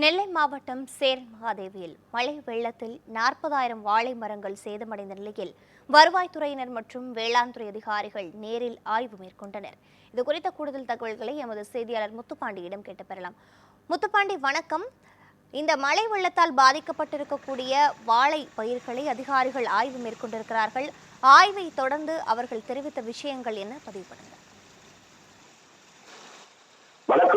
நெல்லை மாவட்டம் சேரன் மகாதேவியில் மழை வெள்ளத்தில் நாற்பதாயிரம் வாழை மரங்கள் சேதமடைந்த நிலையில் வருவாய்த்துறையினர் மற்றும் வேளாண் துறை அதிகாரிகள் நேரில் ஆய்வு மேற்கொண்டனர். இது குறித்த கூடுதல் தகவல்களை எமது செய்தியாளர் முத்துப்பாண்டியிடம் கேட்டு பெறலாம் முத்துப்பாண்டி வணக்கம். இந்த மழை வெள்ளத்தால் பாதிக்கப்பட்டிருக்கக்கூடிய வாழை பயிர்களை அதிகாரிகள் ஆய்வு மேற்கொண்டிருக்கிறார்கள். ஆய்வை தொடர்ந்து அவர்கள் தெரிவித்த விஷயங்கள் என்ன? பதிவு பண்ணுங்கள்.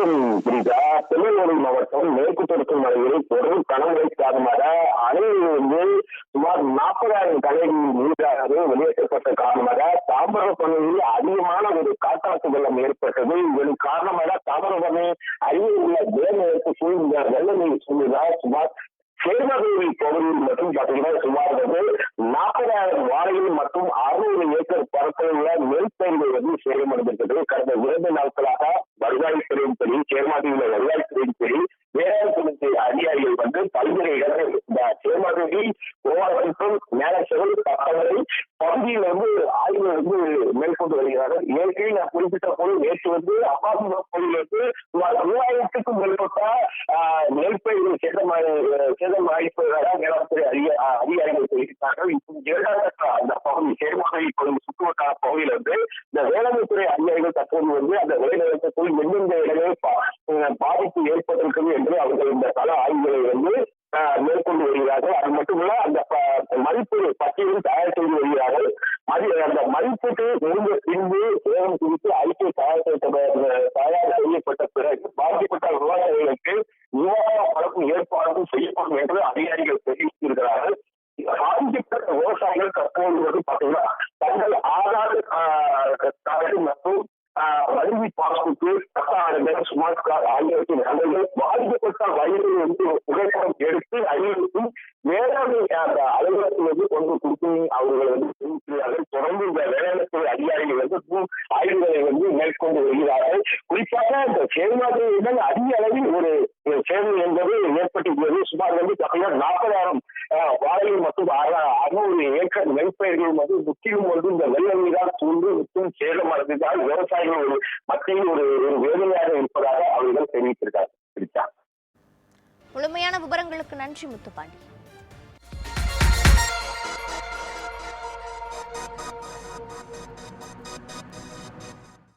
வணக்கம் புரிதா திருநெல்வேலி மாவட்டம் மேற்கு தொடர்ச்சி மலையில் தொடர் கனமழை காரணமாக அணையில் சுமார் நாற்பதாயிரம் கலைகள் நீரானது வெளியேற்றப்பட்ட காரணமாக தாமிரபரணியில் அதிகமான ஒரு காட்டாற்று வெள்ளம் ஏற்பட்டது. இதன் காரணமாக தாமிரபரணி அருகில் உள்ள வேலைக்கு சூழ்ந்த வெள்ள நீர் சூழ்நிலை சுமார் சேர்மதேவி பகுதியில் மட்டும் பார்த்தீங்கன்னா சுமார் வந்து நாற்பதாயிரம் வாழையில் மற்றும் பரப்பில் உள்ள நெல் பயிர்கள் வந்து சேதமடைந்திருக்கிறது கடந்த இரண்டு நாட்களாக வருவாய்த்துறையின்படி சேர்மாதிரியில் வருவாய்த்துறையின்படி வேளாண் துறை அதிகாரிகள் வந்து பல்வேறு இடங்களில் இந்த சேர்மாதிரி கோவாலட்டம் பகுதியில் வந்து ஆய்வு வந்து மேற்கொண்டு வருகிறார்கள். ஏற்கனவே நான் குறிப்பிட்ட போது நேற்று வந்து அப்பாசி பகுதியில் வந்து சுமார் மூவாயிரத்துக்கும் மேற்பட்ட ஆஹ், நெற்பயிர்கள் சேதம் சேதம் ஆகிப்பதாக வேளாண்துறை அதிக- அதிகாரிகள் தெரிவித்தார்கள். இப்போது இரண்டாம் கட்ட அந்த பகுதி சேர்மாதிரி பகுதி சுற்றுவட்டார பகுதியில் வந்து இந்த வேளாண்மை துறை அதிகாரிகள் தற்போது வந்து அந்த விளைநிலத்துக்குள் எந்தெந்த இடங்களில் பா- பாதிப்பு ஏற்பட்டிருக்கிறது என்று அவர்கள் இந்த கள ஆய்வுகளை வந்து மேற்கொண்டு வருகிறார்கள். அது மட்டுமல்ல அந்த ப- மதிப்பு பட்டியலும் தயார் செய்து வருகிறார்கள். மதி அந்த மதிப்பீட்டு முடிந்த பின்பு சேதம் குறித்து அறிக்கை தயார் செய்யப்பட்ட தயார் செய்யப்பட்ட பிறகு பாதிக்கப்பட்ட விவசாயிகளுக்கு நிவாரண பழக்கம் ஏற்பாடுகள் செய்யப்படும் என்று அதிகாரிகள் தெரிவித்திருக்கிறார்கள். பாதிக்கப்பட்ட விவசாயிகள் தற்போது வந்து பார்த்தீங்கன்னா தங்கள் ஆதார் ஆஹ், கார்டு மற்றும் வலிமை வங்கி பாஸ்புக்கு பத்தாயிரம் ஸ்மார்ட் கார் ஆகியவற்றை நகல்கள் பாதிக்கப்பட்ட வயதில் வந்து புகைப்படம் எடுத்து அறிவித்து வேளாண்மை அந்த அலுவலகத்தில் வந்து கொண்டு கொடுக்கும் அவர்கள் வந்து தெரிவிக்கிறார்கள் தொடர்ந்து இந்த வேளாண்மை அதிகாரிகள் வந்து ஆய்வுகளை வந்து மேற்கொண்டு வருகிறார்கள். குறிப்பாக இந்த செயல்பாடுகளுடன் அதிக அளவில் ஒரு சேவை என்பது ஏற்பட்டிருக்கிறது. சுமார் வந்து பார்த்தீங்கன்னா நாற்பதாயிரம் வாழையும் மற்றும் அறுநூறு ஏக்கர் நெல்பயிர்கள் வந்து முற்றிலும் வந்து இந்த வெள்ள நீரால் சூழ்ந்து முற்றும் சேதமடைந்ததால் விவசாயிகள் ஒரு மத்தியில் ஒரு ஒரு வேதனையாக இருப்பதாக அவர்கள் தெரிவித்திருக்காங்க முழுமையான விவரங்களுக்கு நன்றி முத்துப்பாண்டி.